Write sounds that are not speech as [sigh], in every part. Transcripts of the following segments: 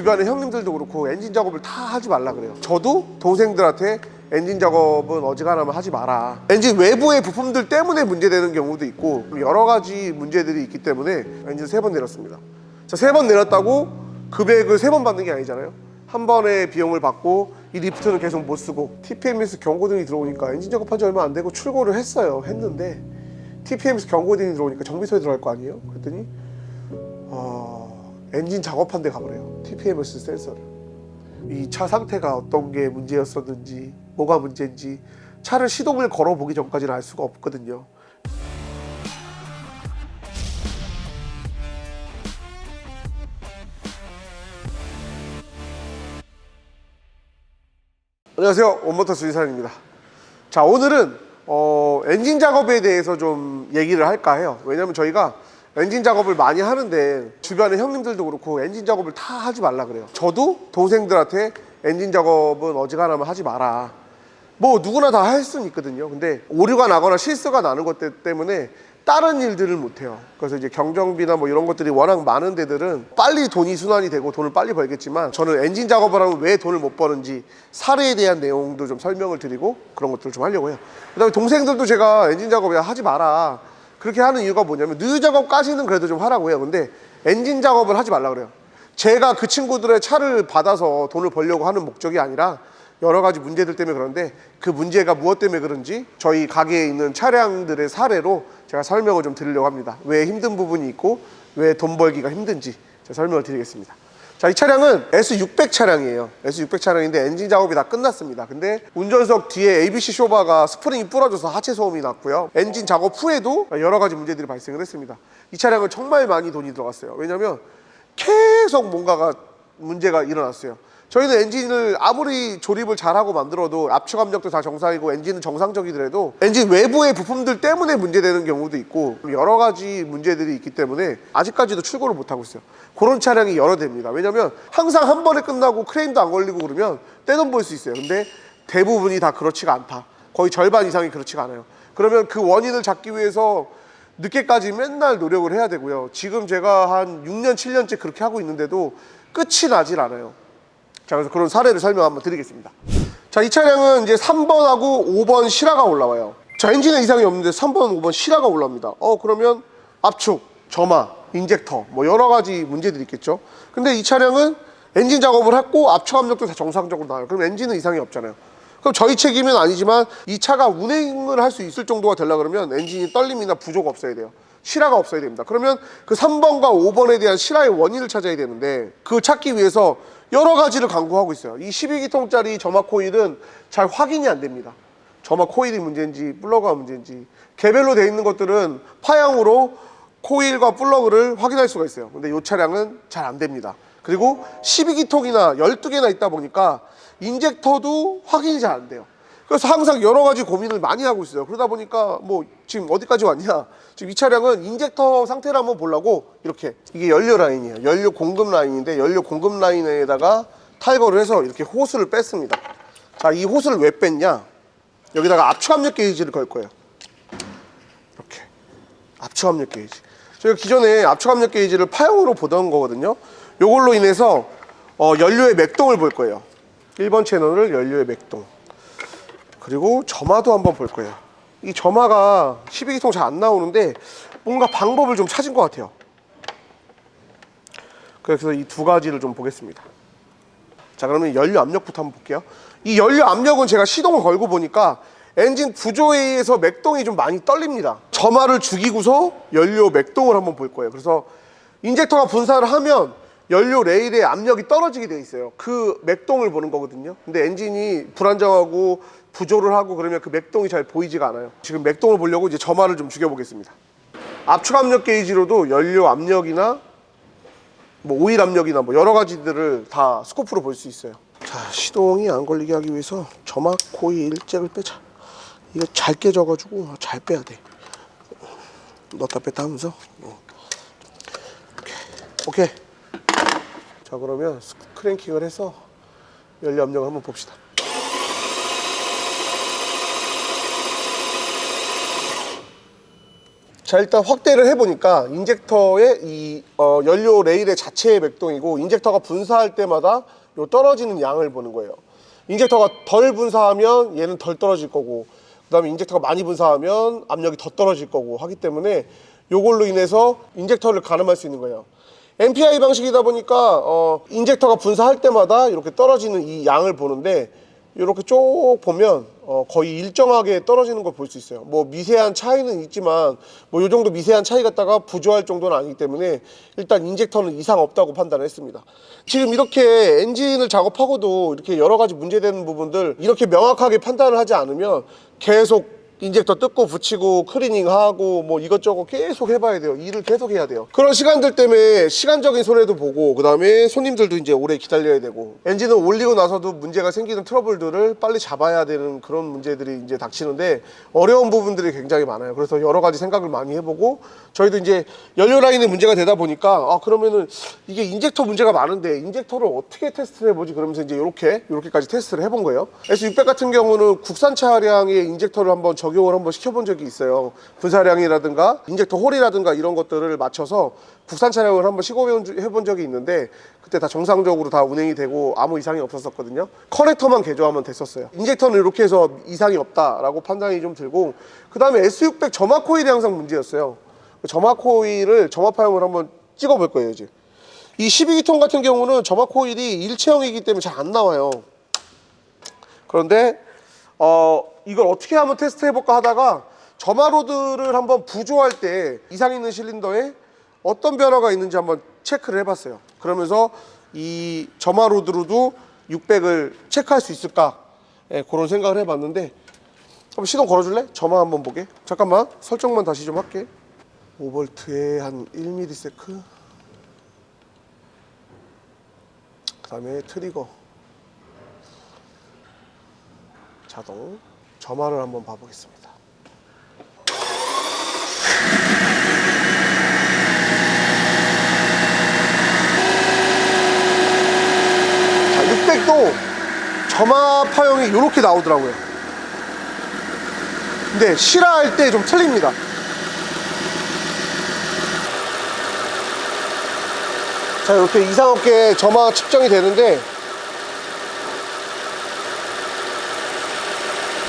주변에 형님들도 그렇고 엔진 작업을 다 하지 말라 그래요. 저도 동생들한테 엔진 작업은 어지간하면 하지 마라. 엔진 외부의 부품들 때문에 문제되는 경우도 있고 여러 가지 문제들이 있기 때문에 엔진 세 번 내렸습니다. 자, 세번 내렸다고 금액을 세 번 받는 게 아니잖아요. 한 번의 비용을 받고 이 리프트는 계속 못 쓰고 TPMS 경고등이 들어오니까 엔진 작업한 지 얼마 안 되고 출고를 했어요. 했는데 TPMS 경고등이 들어오니까 정비소에 들어갈 거 아니에요? 그랬더니 어, 엔진 작업한 데 가버려요. TPMS 센서를. 이 차 상태가 어떤 게 문제였었는지, 뭐가 문제인지 차를 시동을 걸어보기 전까지는 알 수가 없거든요. 안녕하세요. 원모터스 이사입니다. 자, 오늘은 어, 엔진 작업에 대해서 좀 얘기를 할까 해요. 왜냐면 저희가 엔진 작업을 많이 하는데 주변에 형님들도 그렇고 엔진 작업을 다 하지 말라 그래요. 저도 동생들한테 엔진 작업은 어지간하면 하지 마라. 뭐 누구나 다 할 수는 있거든요. 근데 오류가 나거나 실수가 나는 것 때- 때문에 다른 일들을 못 해요. 그래서 이제 경정비나 뭐 이런 것들이 워낙 많은 데들은 빨리 돈이 순환이 되고 돈을 빨리 벌겠지만 저는 엔진 작업을 하면 왜 돈을 못 버는지 사례에 대한 내용도 좀 설명을 드리고 그런 것들을 좀 하려고 해요. 그 다음에 동생들도 제가 엔진 작업 야 하지 마라. 그렇게 하는 이유가 뭐냐면 누유 작업까지는 그래도 좀 하라고 해요. 근데 엔진 작업을 하지 말라 그래요. 제가 그 친구들의 차를 받아서 돈을 벌려고 하는 목적이 아니라 여러 가지 문제들 때문에 그런데 그 문제가 무엇 때문에 그런지 저희 가게에 있는 차량들의 사례로 제가 설명을 좀 드리려고 합니다. 왜 힘든 부분이 있고 왜 돈 벌기가 힘든지 제가 설명을 드리겠습니다. 자, 이 차량은 S600 차량이에요. S600 차량인데 엔진 작업이 다 끝났습니다. 근데 운전석 뒤에 ABC 쇼바가 스프링이 부러져서 하체 소음이 났고요. 엔진 작업 후에도 여러 가지 문제들이 발생을 했습니다. 이 차량은 정말 많이 돈이 들어갔어요. 왜냐면 계속 뭔가가 문제가 일어났어요. 저희는 엔진을 아무리 조립을 잘하고 만들어도 압축 압력도 다 정상이고 엔진은 정상적이더라도 엔진 외부의 부품들 때문에 문제되는 경우도 있고 여러 가지 문제들이 있기 때문에 아직까지도 출고를 못 하고 있어요. 그런 차량이 여러 대입니다. 왜냐면 항상 한 번에 끝나고 크레임도 안 걸리고 그러면 떼돈 벌 수 있어요. 근데 대부분이 다 그렇지가 않다. 거의 절반 이상이 그렇지가 않아요. 그러면 그 원인을 잡기 위해서 늦게까지 맨날 노력을 해야 되고요. 지금 제가 한 6년, 7년째 그렇게 하고 있는데도 끝이 나질 않아요. 자, 그래서 그런 사례를 설명 한번 드리겠습니다. 자, 이 차량은 이제 3번하고 5번 실화가 올라와요. 자, 엔진에 이상이 없는데 3번, 5번 실화가 올라옵니다. 어, 그러면 압축, 점화, 인젝터, 뭐 여러 가지 문제들이 있겠죠. 근데 이 차량은 엔진 작업을 했고 압축 압력도 다 정상적으로 나와요. 그럼 엔진은 이상이 없잖아요. 그럼 저희 책임은 아니지만 이 차가 운행을 할 수 있을 정도가 되려 그러면 엔진이 떨림이나 부조가 없어야 돼요. 실화가 없어야 됩니다. 그러면 그 3번과 5번에 대한 실화의 원인을 찾아야 되는데 그 찾기 위해서 여러 가지를 강구하고 있어요. 이 12기통짜리 점화 코일은 잘 확인이 안 됩니다. 점화 코일이 문제인지 플러그가 문제인지 개별로 되어 있는 것들은 파형으로 코일과 플러그를 확인할 수가 있어요. 근데 이 차량은 잘 안 됩니다. 그리고 12기통이나 12개나 있다 보니까 인젝터도 확인이 잘 안 돼요. 그래서 항상 여러 가지 고민을 많이 하고 있어요. 그러다 보니까 뭐 지금 어디까지 왔냐? 지금 이 차량은 인젝터 상태를 한번 보려고 이렇게 이게 연료 라인이에요. 연료 공급 라인인데 연료 공급 라인에다가 탈거를 해서 이렇게 호스를 뺐습니다. 자, 이 호스를 왜 뺐냐? 여기다가 압축 압력 게이지를 걸 거예요. 이렇게 압축 압력 게이지. 저희가 기존에 압축 압력 게이지를 파형으로 보던 거거든요. 요걸로 인해서 어, 연료의 맥동을 볼 거예요. 1번 채널을 연료의 맥동. 그리고 점화도 한번 볼 거예요. 이 점화가 12기통 잘 안 나오는데 뭔가 방법을 좀 찾은 것 같아요. 그래서 이 두 가지를 좀 보겠습니다. 자 그러면 연료 압력부터 한번 볼게요. 이 연료 압력은 제가 시동을 걸고 보니까 엔진 구조에 의해서 맥동이 좀 많이 떨립니다. 점화를 죽이고서 연료 맥동을 한번 볼 거예요. 그래서 인젝터가 분사를 하면 연료 레일의 압력이 떨어지게 돼 있어요. 그 맥동을 보는 거거든요. 근데 엔진이 불안정하고 부조를 하고 그러면 그 맥동이 잘 보이지가 않아요. 지금 맥동을 보려고 이제 점화를 좀 죽여보겠습니다. 압축 압력 게이지로도 연료 압력이나 뭐 오일 압력이나 뭐 여러 가지들을 다 스코프로 볼 수 있어요. 자 시동이 안 걸리게 하기 위해서 점화 코일 잭을 빼자. 이거 잘 깨져가지고 잘 빼야 돼. 넣었다 뺐다 하면서. 어. 오케이. 오케이. 자 그러면 크랭킹을 해서 연료 압력을 한번 봅시다. 자 일단 확대를 해보니까 인젝터의 이 어, 연료 레일의 자체의 맥동이고 인젝터가 분사할 때마다 요 떨어지는 양을 보는 거예요. 인젝터가 덜 분사하면 얘는 덜 떨어질 거고 그 다음에 인젝터가 많이 분사하면 압력이 더 떨어질 거고 하기 때문에 요걸로 인해서 인젝터를 가늠할 수 있는 거예요. MPI 방식이다 보니까 어, 인젝터가 분사할 때마다 이렇게 떨어지는 이 양을 보는데 이렇게 쭉 보면 어, 거의 일정하게 떨어지는 걸 볼 수 있어요. 뭐 미세한 차이는 있지만 뭐 요 정도 미세한 차이 갖다가 부조할 정도는 아니기 때문에 일단 인젝터는 이상 없다고 판단을 했습니다. 지금 이렇게 엔진을 작업하고도 이렇게 여러 가지 문제되는 부분들 이렇게 명확하게 판단을 하지 않으면 계속 인젝터 뜯고 붙이고 클리닝하고 뭐 이것저것 계속 해봐야 돼요. 일을 계속 해야 돼요. 그런 시간들 때문에 시간적인 손해도 보고 그 다음에 손님들도 이제 오래 기다려야 되고 엔진을 올리고 나서도 문제가 생기는 트러블들을 빨리 잡아야 되는 그런 문제들이 이제 닥치는데 어려운 부분들이 굉장히 많아요. 그래서 여러 가지 생각을 많이 해보고 저희도 이제 연료 라인에 문제가 되다 보니까 아 그러면은 이게 인젝터 문제가 많은데 인젝터를 어떻게 테스트를 해보지 그러면서 이제 이렇게 이렇게까지 테스트를 해본 거예요. S600 같은 경우는 국산 차량의 인젝터를 한번 적 용을 한번 시켜본 적이 있어요. 분사량이라든가 인젝터 홀이라든가 이런 것들을 맞춰서 국산 차량을 한번 시공해본 적이 있는데 그때 다 정상적으로 다 운행이 되고 아무 이상이 없었었거든요. 커넥터만 개조하면 됐었어요. 인젝터는 이렇게 해서 이상이 없다라고 판단이 좀 들고 그 다음에 S600 점화 코일이 항상 문제였어요. 그 점화 코일을 점화 파형을 한번 찍어볼 거예요 이제. 이 12기통 같은 경우는 점화 코일이 일체형이기 때문에 잘 안 나와요. 그런데 어 이걸 어떻게 한번 테스트 해볼까 하다가 점화 로드를 한번 부조할 때 이상 있는 실린더에 어떤 변화가 있는지 한번 체크를 해봤어요. 그러면서 이 점화 로드로도 600을 체크할 수 있을까 예, 그런 생각을 해봤는데 한번 시동 걸어줄래? 점화 한번 보게. 잠깐만 설정만 다시 좀 할게. 5볼트에 한 1ms. 그 다음에 트리거. 자동. 점화를 한번 봐보겠습니다. 자, 600도 점화 파형이 이렇게 나오더라고요. 근데 실화할 때 좀 틀립니다. 자, 이렇게 이상 없게 점화 측정이 되는데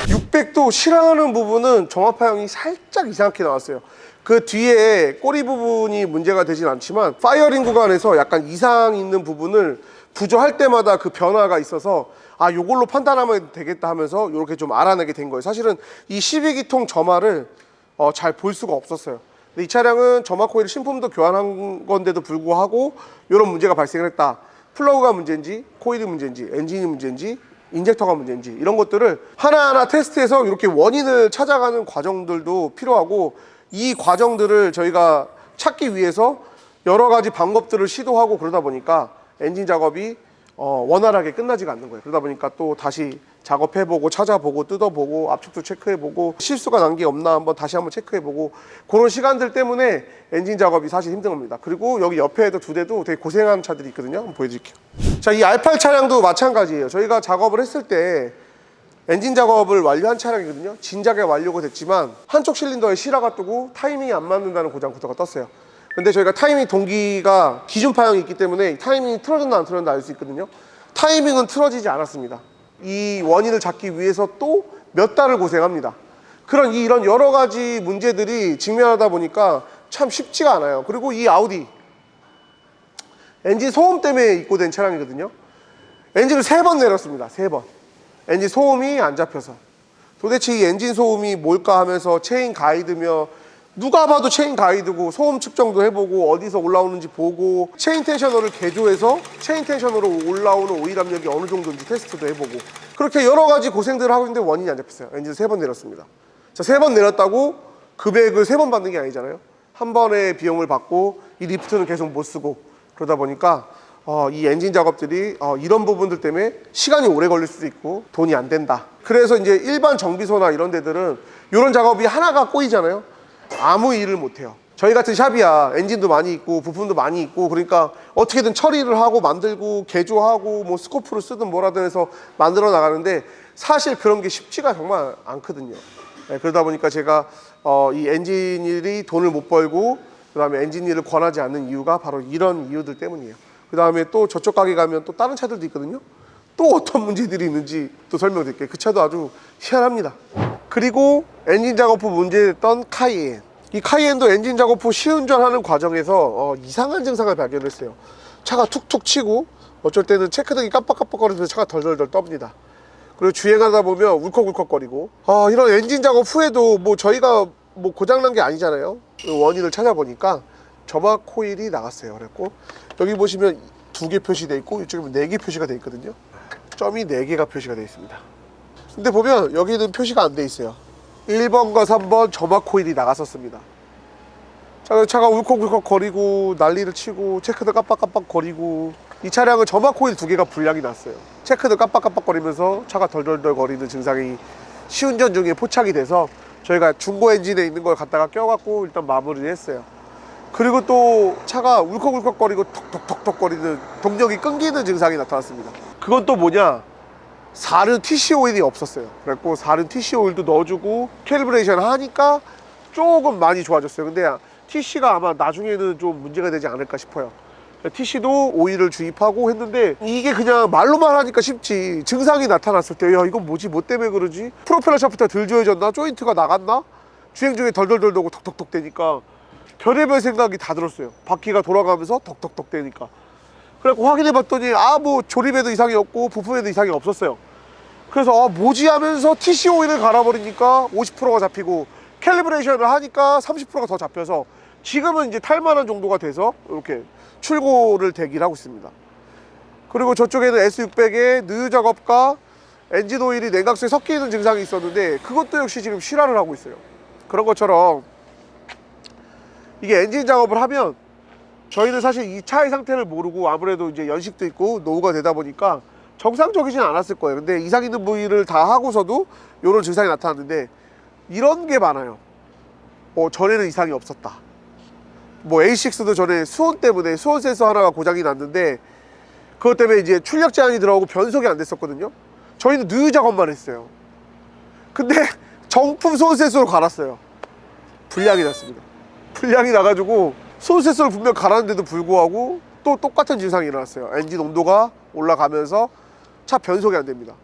600도 실황하는 부분은 점화파형이 살짝 이상하게 나왔어요. 그 뒤에 꼬리 부분이 문제가 되진 않지만 파이어링 구간에서 약간 이상 있는 부분을 부조할 때마다 그 변화가 있어서 아 요걸로 판단하면 되겠다 하면서 이렇게 좀 알아내게 된 거예요. 사실은 이 12기통 점화를 어, 잘 볼 수가 없었어요. 근데 이 차량은 점화 코일 신품도 교환한 건데도 불구하고 이런 문제가 발생을 했다. 플러그가 문제인지 코일이 문제인지 엔진이 문제인지 인젝터가 문제인지 이런 것들을 하나하나 테스트해서 이렇게 원인을 찾아가는 과정들도 필요하고 이 과정들을 저희가 찾기 위해서 여러 가지 방법들을 시도하고 그러다 보니까 엔진 작업이 어, 원활하게 끝나지가 않는 거예요. 그러다 보니까 또 다시 작업해보고 찾아보고 뜯어보고 압축도 체크해보고 실수가 난 게 없나 한번 다시 한번 체크해보고 그런 시간들 때문에 엔진 작업이 사실 힘든 겁니다. 그리고 여기 옆에도 두 대도 되게 고생하는 차들이 있거든요. 한번 보여드릴게요. 자, 이 R8 차량도 마찬가지예요. 저희가 작업을 했을 때 엔진 작업을 완료한 차량이거든요. 진작에 완료가 됐지만 한쪽 실린더에 실화가 뜨고 타이밍이 안 맞는다는 고장 코드가 떴어요. 근데 저희가 타이밍 동기가 기준 파형이 있기 때문에 타이밍이 틀어졌나 안 틀어졌나 알 수 있거든요. 타이밍은 틀어지지 않았습니다. 이 원인을 잡기 위해서 또 몇 달을 고생합니다. 그런 이- 이런 여러 가지 문제들이 직면하다 보니까 참 쉽지가 않아요. 그리고 이 아우디 엔진 소음 때문에 입고된 차량이거든요. 엔진을 세 번 내렸습니다. 세 번. 엔진 소음이 안 잡혀서. 도대체 이 엔진 소음이 뭘까 하면서 체인 가이드며 누가 봐도 체인 가이드고 소음 측정도 해보고 어디서 올라오는지 보고 체인 텐셔너를 개조해서 체인 텐셔너로 올라오는 오일 압력이 어느 정도인지 테스트도 해보고 그렇게 여러 가지 고생들을 하고 있는데 원인이 안 잡혔어요. 엔진 세 번 내렸습니다. 자, 세 번 내렸다고 금액을 세 번 받는 게 아니잖아요. 한 번의 비용을 받고 이 리프트는 계속 못 쓰고 그러다 보니까 어, 이 엔진 작업들이 어, 이런 부분들 때문에 시간이 오래 걸릴 수도 있고 돈이 안 된다. 그래서 이제 일반 정비소나 이런 데들은 이런 작업이 하나가 꼬이잖아요. 아무 일을 못 해요. 저희 같은 샵이야 엔진도 많이 있고 부품도 많이 있고 그러니까 어떻게든 처리를 하고 만들고 개조하고 뭐 스코프를 쓰든 뭐라든 해서 만들어 나가는데 사실 그런 게 쉽지가 정말 않거든요. 네, 그러다 보니까 제가 어, 이 엔진 일이 돈을 못 벌고 그 다음에 엔진일을 권하지 않는 이유가 바로 이런 이유들 때문이에요. 그 다음에 또 저쪽 가게 가면 또 다른 차들도 있거든요. 또 어떤 문제들이 있는지 또 설명드릴게요. 그 차도 아주 희한합니다. 그리고 엔진 작업 후 문제됐던 카이엔. 이 카이엔도 엔진 작업 후 시운전하는 과정에서 어, 이상한 증상을 발견했어요. 차가 툭툭 치고 어쩔 때는 체크등이 깜빡깜빡거리면서 차가 덜덜덜 떱니다. 그리고 주행하다 보면 울컥울컥거리고 아 이런 엔진 작업 후에도 뭐 저희가 뭐 고장난 게 아니잖아요. 그 원인을 찾아보니까 점막 코일이 나갔어요. 그랬고 여기 보시면 두 개 표시돼 있고 이쪽에 네개 표시가 돼 있거든요. 점이 네 개가 표시가 돼 있습니다. 근데 보면 여기는 표시가 안 돼 있어요. 1번과 3번 점막 코일이 나갔었습니다. 자, 차가 울컥울컥 거리고 난리를 치고 체크도 깜빡깜빡 거리고 이 차량은 점막 코일 두 개가 불량이 났어요. 체크도 깜빡깜빡 거리면서 차가 덜덜덜 거리는 증상이 시운전 중에 포착이 돼서 저희가 중고 엔진에 있는 걸 갖다가 껴갖고 일단 마무리를 했어요. 그리고 또 차가 울컥울컥 거리고 톡톡톡톡 거리는 동력이 끊기는 증상이 나타났습니다. 그건 또 뭐냐? 사륜 TC 오일이 없었어요. 그래갖고 사륜 TC 오일도 넣어주고 캘리브레이션 하니까 조금 많이 좋아졌어요. 근데 TC가 아마 나중에는 좀 문제가 되지 않을까 싶어요. TC도 오일을 주입하고 했는데 이게 그냥 말로만 하니까 쉽지. 증상이 나타났을 때 야 이건 뭐지? 뭐 때문에 그러지? 프로펠러 샤프트가 덜 조여졌나? 조인트가 나갔나? 주행 중에 덜덜덜 도고 톡톡톡 되니까 별의별 생각이 다 들었어요. 바퀴가 돌아가면서 톡톡톡 되니까. 그래갖고 확인해 봤더니 아 뭐 조립에도 이상이 없고 부품에도 이상이 없었어요. 그래서 아, 뭐지? 하면서 TC 오일을 갈아버리니까 50%가 잡히고 캘리브레이션을 하니까 30%가 더 잡혀서 지금은 이제 탈만한 정도가 돼서 이렇게 출고를 대기를 하고 있습니다. 그리고 저쪽에는 S600의 느유 작업과 엔진 오일이 냉각수에 섞이는 증상이 있었는데 그것도 역시 지금 실화를 하고 있어요. 그런 것처럼 이게 엔진 작업을 하면 저희는 사실 이 차의 상태를 모르고 아무래도 이제 연식도 있고 노후가 되다 보니까 정상적이진 않았을 거예요. 근데 이상 있는 부위를 다 하고서도 이런 증상이 나타났는데 이런 게 많아요. 어, 전에는 이상이 없었다. 뭐 A6도 전에 수온 때문에 수온 센서 하나가 고장이 났는데 그것 때문에 이제 출력 제한이 들어가고 변속이 안 됐었거든요. 저희는 누유 작업만 했어요. 근데 [laughs] 정품 수온 센서로 갈았어요. 불량이 났습니다. 불량이 나가지고 수온 센서를 분명 갈았는데도 불구하고 또 똑같은 증상이 일어났어요. 엔진 온도가 올라가면서 차 변속이 안 됩니다.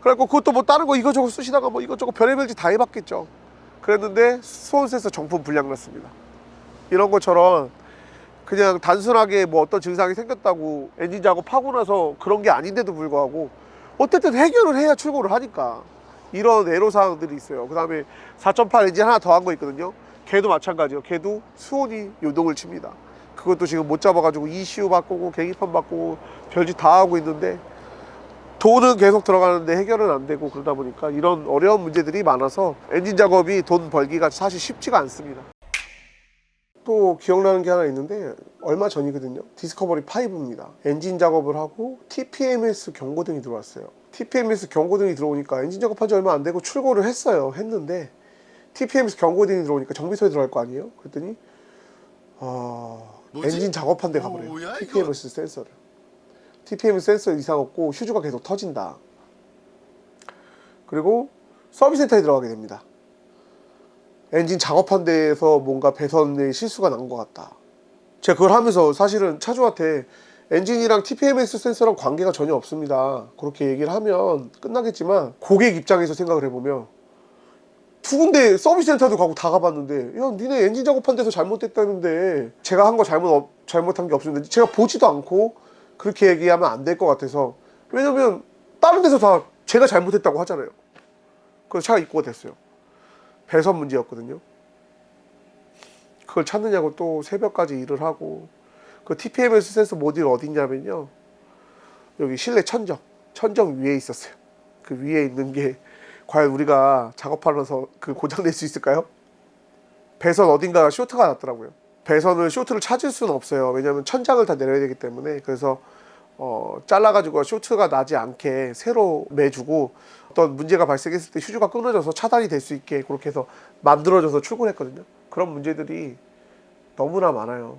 그래갖고 그것도 뭐 다른 거 이거저거 쓰시다가 뭐 이것저것 별의별 짓 다 해봤겠죠. 그랬는데 수온 센서 정품 불량 났습니다. 이런 것처럼 그냥 단순하게 뭐 어떤 증상이 생겼다고 엔진 작업하고 나서 그런 게 아닌데도 불구하고 어쨌든 해결을 해야 출고를 하니까 이런 애로사항들이 있어요. 그 다음에 4.8 엔진 하나 더 한 거 있거든요. 걔도 마찬가지예요. 걔도 수온이 요동을 칩니다. 그것도 지금 못 잡아가지고 ECU 바꾸고 계기판 바꾸고 별짓 다 하고 있는데 돈은 계속 들어가는데 해결은 안 되고 그러다 보니까 이런 어려운 문제들이 많아서 엔진 작업이 돈 벌기가 사실 쉽지가 않습니다. 또 기억나는 게 하나 있는데 얼마 전이거든요. 디스커버리 5입니다. 엔진 작업을 하고 TPMS 경고등이 들어왔어요. TPMS 경고등이 들어오니까 엔진 작업한 지 얼마 안 되고 출고를 했어요. 했는데 TPMS 경고등이 들어오니까 정비소에 들어갈 거 아니에요? 그랬더니 어? 엔진 작업한 데 가버려요. 뭐야? TPMS 센서를. TPMS 센서 이상 없고 휴즈가 계속 터진다. 그리고 서비스 센터에 들어가게 됩니다. 엔진 작업한 데에서 뭔가 배선에 실수가 난 것 같다. 제가 그걸 하면서 사실은 차주한테 엔진이랑 TPMS 센서랑 관계가 전혀 없습니다. 그렇게 얘기를 하면 끝나겠지만 고객 입장에서 생각을 해보면 두 군데 서비스 센터도 가고 다 가봤는데 야 니네 엔진 작업한 데서 잘못됐다는데 제가 한 거 잘못 없- 잘못한 게 없었는데 제가 보지도 않고 그렇게 얘기하면 안 될 것 같아서 왜냐면 다른 데서 다 제가 잘못했다고 하잖아요. 그래서 차가 입고가 됐어요. 배선 문제였거든요. 그걸 찾느냐고 또 새벽까지 일을 하고 그 TPMS 센서 모듈 어딨냐면요. 여기 실내 천정, 천정 위에 있었어요. 그 위에 있는 게 과연 우리가 작업하면서 그 고장 낼 수 있을까요? 배선 어딘가 쇼트가 났더라고요. 배선을 쇼트를 찾을 수는 없어요. 왜냐하면 천장을 다 내려야 되기 때문에 그래서 어, 잘라가지고 쇼트가 나지 않게 새로 매주고 어떤 문제가 발생했을 때 휴즈가 끊어져서 차단이 될 수 있게 그렇게 해서 만들어져서 출고했거든요. 그런 문제들이 너무나 많아요.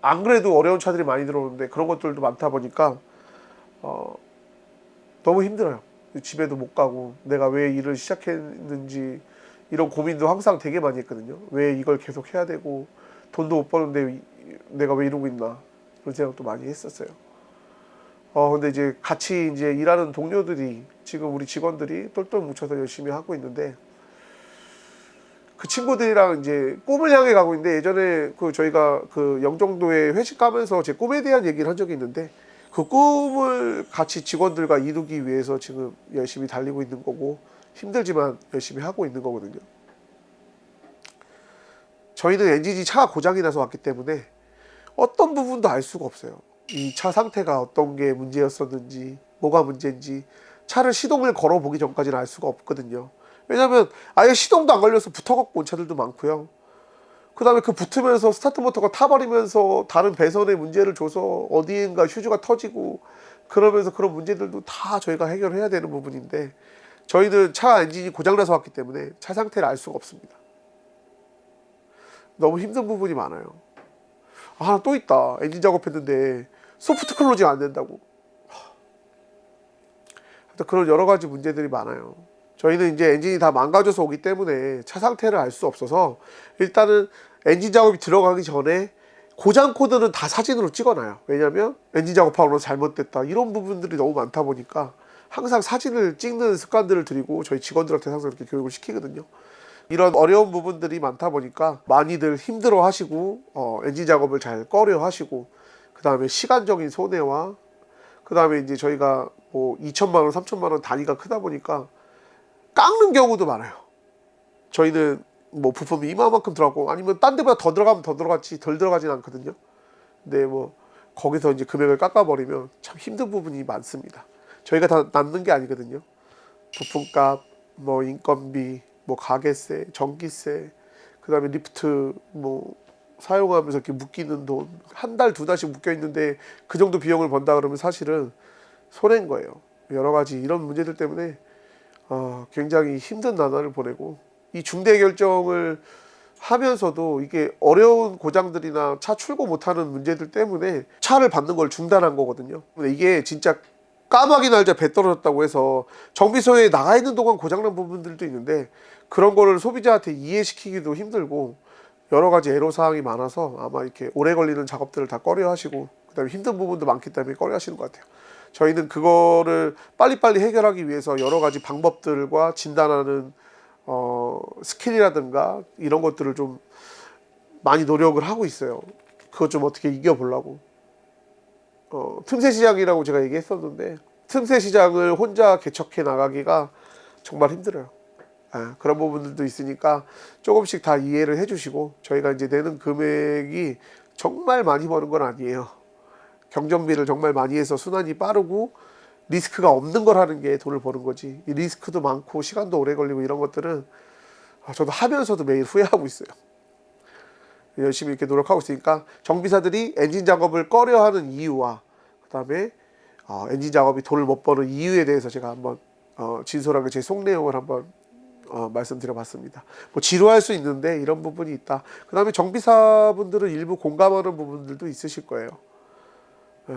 안 그래도 어려운 차들이 많이 들어오는데 그런 것들도 많다 보니까 어, 너무 힘들어요. 집에도 못 가고 내가 왜 일을 시작했는지 이런 고민도 항상 되게 많이 했거든요. 왜 이걸 계속 해야 되고 돈도 못 버는데 이- 내가 왜 이러고 있나 그런 생각도 많이 했었어요. 어 근데 이제 같이 이제 일하는 동료들이 지금 우리 직원들이 똘똘 뭉쳐서 열심히 하고 있는데 그 친구들이랑 이제 꿈을 향해 가고 있는데 예전에 그 저희가 그 영종도에 회식 가면서 제 꿈에 대한 얘기를 한 적이 있는데 그 꿈을 같이 직원들과 이루기 위해서 지금 열심히 달리고 있는 거고 힘들지만 열심히 하고 있는 거거든요. 저희는 엔진이 차가 고장이 나서 왔기 때문에 어떤 부분도 알 수가 없어요. 이 차 상태가 어떤 게 문제였었는지, 뭐가 문제인지 차를 시동을 걸어보기 전까지는 알 수가 없거든요. 왜냐면 아예 시동도 안 걸려서 붙어갖고 온 차들도 많고요. 그 다음에 그 붙으면서 스타트 모터가 타버리면서 다른 배선에 문제를 줘서 어디인가 휴즈가 터지고 그러면서 그런 문제들도 다 저희가 해결해야 되는 부분인데 저희는 차 엔진이 고장나서 왔기 때문에 차 상태를 알 수가 없습니다. 너무 힘든 부분이 많아요. 아, 하나 또 있다. 엔진 작업했는데 소프트 클로징 안 된다고. 하여튼 그런 여러 가지 문제들이 많아요. 저희는 이제 엔진이 다 망가져서 오기 때문에 차 상태를 알 수 없어서 일단은 엔진 작업이 들어가기 전에 고장 코드는 다 사진으로 찍어놔요. 왜냐면 엔진 작업하고 잘못됐다 이런 부분들이 너무 많다 보니까 항상 사진을 찍는 습관들을 들이고 저희 직원들한테 항상 이렇게 교육을 시키거든요. 이런 어려운 부분들이 많다 보니까 많이들 힘들어 하시고 어, 엔진 작업을 잘 꺼려 하시고 그 다음에 시간적인 손해와 그 다음에 이제 저희가 뭐 2천만 원, 3천만 원 단위가 크다 보니까 깎는 경우도 많아요. 저희는 뭐 부품이 이만큼 들어가고 아니면 딴 데보다 더 들어가면 더 들어갔지 덜 들어가진 않거든요. 근데 뭐 거기서 이제 금액을 깎아버리면 참 힘든 부분이 많습니다. 저희가 다 남는 게 아니거든요. 부품값, 뭐 인건비, 뭐 가게세, 전기세, 그다음에 리프트 뭐 사용하면서 이렇게 묶이는 돈 한 달 두 달씩 묶여 있는데 그 정도 비용을 번다 그러면 사실은 손해인 거예요. 여러 가지 이런 문제들 때문에 어, 굉장히 힘든 나날을 보내고 이 중대 결정을 하면서도 이게 어려운 고장들이나 차 출고 못하는 문제들 때문에 차를 받는 걸 중단한 거거든요. 근데 이게 진짜 까마귀 날짜 배 떨어졌다고 해서 정비소에 나가 있는 동안 고장난 부분들도 있는데 그런 거를 소비자한테 이해시키기도 힘들고 여러 가지 애로 사항이 많아서 아마 이렇게 오래 걸리는 작업들을 다 꺼려 하시고 그다음에 힘든 부분도 많기 때문에 꺼려 하시는 것 같아요. 저희는 그거를 빨리빨리 해결하기 위해서 여러 가지 방법들과 진단하는 어, 스킬이라든가 이런 것들을 좀 많이 노력을 하고 있어요. 그것 좀 어떻게 이겨보려고. 어, 틈새 시장이라고 제가 얘기했었는데 틈새 시장을 혼자 개척해 나가기가 정말 힘들어요. 아, 그런 부분들도 있으니까 조금씩 다 이해를 해주시고 저희가 이제 내는 금액이 정말 많이 버는 건 아니에요. 경정비를 정말 많이 해서 순환이 빠르고 리스크가 없는 걸 하는 게 돈을 버는 거지. 이 리스크도 많고 시간도 오래 걸리고 이런 것들은 아, 저도 하면서도 매일 후회하고 있어요. 열심히 이렇게 노력하고 있으니까 정비사들이 엔진 작업을 꺼려하는 이유와 그다음에 어, 엔진 작업이 돈을 못 버는 이유에 대해서 제가 한번 어, 진솔하게 제 속 내용을 한번 어, 말씀드려봤습니다. 뭐 지루할 수 있는데 이런 부분이 있다. 그 다음에 정비사분들은 일부 공감하는 부분들도 있으실 거예요. 에,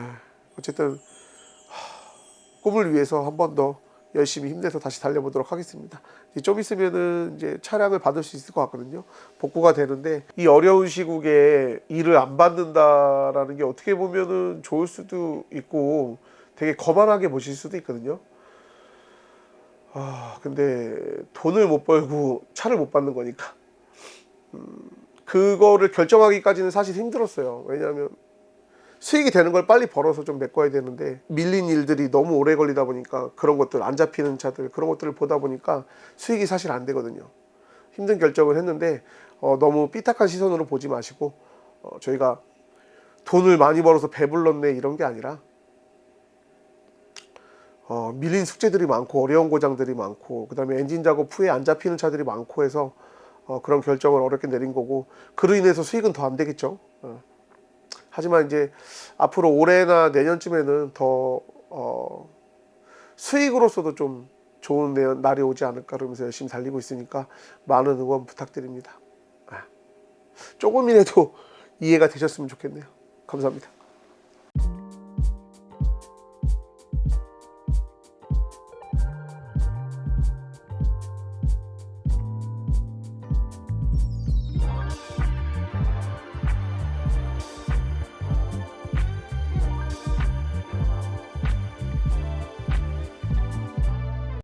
어쨌든 하, 꿈을 위해서 한 번 더 열심히 힘내서 다시 달려보도록 하겠습니다. 좀 있으면은 이제 차량을 받을 수 있을 것 같거든요. 복구가 되는데 이 어려운 시국에 일을 안 받는다라는 게 어떻게 보면은 좋을 수도 있고 되게 거만하게 보실 수도 있거든요. 아 근데 돈을 못 벌고 차를 못 받는 거니까 음, 그거를 결정하기까지는 사실 힘들었어요. 왜냐하면 수익이 되는 걸 빨리 벌어서 좀 메꿔야 되는데 밀린 일들이 너무 오래 걸리다 보니까 그런 것들 안 잡히는 차들 그런 것들을 보다 보니까 수익이 사실 안 되거든요. 힘든 결정을 했는데 어, 너무 삐딱한 시선으로 보지 마시고 어, 저희가 돈을 많이 벌어서 배불렀네 이런 게 아니라 어, 밀린 숙제들이 많고 어려운 고장들이 많고 그다음에 엔진 작업 후에 안 잡히는 차들이 많고 해서 어, 그런 결정을 어렵게 내린 거고 그로 인해서 수익은 더 안 되겠죠. 어. 하지만 이제 앞으로 올해나 내년쯤에는 더 어, 수익으로서도 좀 좋은 내- 날이 오지 않을까 그러면서 열심히 달리고 있으니까 많은 응원 부탁드립니다. 아, 조금이라도 이해가 되셨으면 좋겠네요. 감사합니다.